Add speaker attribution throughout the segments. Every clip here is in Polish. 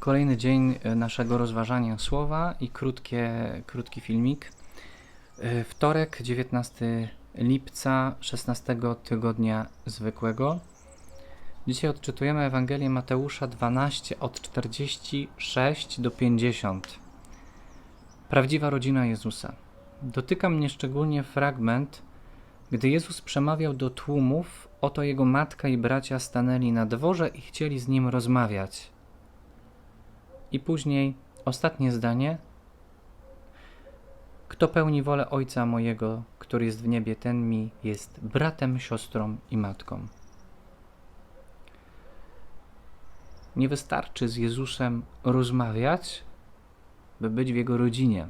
Speaker 1: Kolejny dzień e, naszego rozważania słowa i krótkie, krótki filmik. E, Wtorek, 19 lipca 16 tygodnia zwykłego. Dzisiaj odczytujemy Ewangelię Mateusza 12 od 46 do 50. Prawdziwa rodzina Jezusa. Dotyka mnie szczególnie fragment, gdy Jezus przemawiał do tłumów, oto jego matka i bracia stanęli na dworze i chcieli z nim rozmawiać. I później ostatnie zdanie. Kto pełni wolę Ojca mojego, który jest w niebie, ten mi jest bratem, siostrą i matką. Nie wystarczy z Jezusem rozmawiać, by być w Jego rodzinie,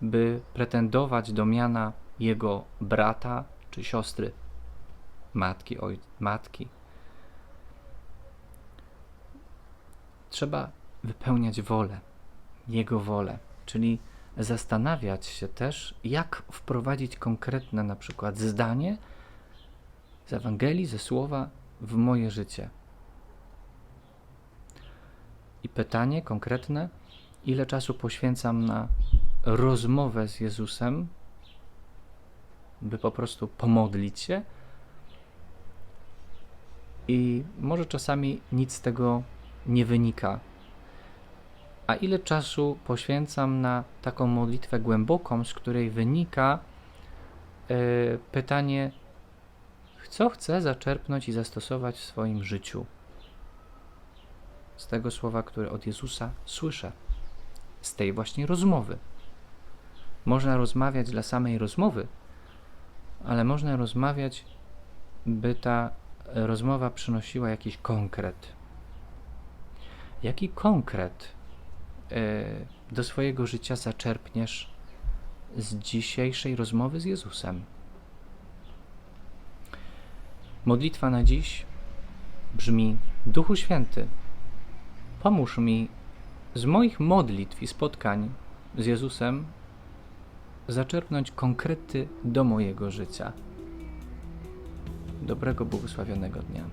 Speaker 1: by pretendować do miana Jego brata czy siostry, matki, oj, matki. Trzeba wypełniać wolę, Jego wolę, czyli zastanawiać się też, jak wprowadzić konkretne na przykład zdanie z Ewangelii, ze słowa w moje życie. I pytanie konkretne, ile czasu poświęcam na rozmowę z Jezusem, by po prostu pomodlić się. I może czasami nic z tego nie wynika. A ile czasu poświęcam na taką modlitwę głęboką, z której wynika e, pytanie, co chcę zaczerpnąć i zastosować w swoim życiu? Z tego słowa, które od Jezusa słyszę, z tej właśnie rozmowy. Można rozmawiać dla samej rozmowy, ale można rozmawiać, by ta rozmowa przynosiła jakiś konkret. Jaki konkret e, do swojego życia zaczerpniesz z dzisiejszej rozmowy z Jezusem? Modlitwa na dziś brzmi: Duchu Święty, pomóż mi z moich modlitw i spotkań z Jezusem zaczerpnąć konkrety do mojego życia. Dobrego, błogosławionego dnia.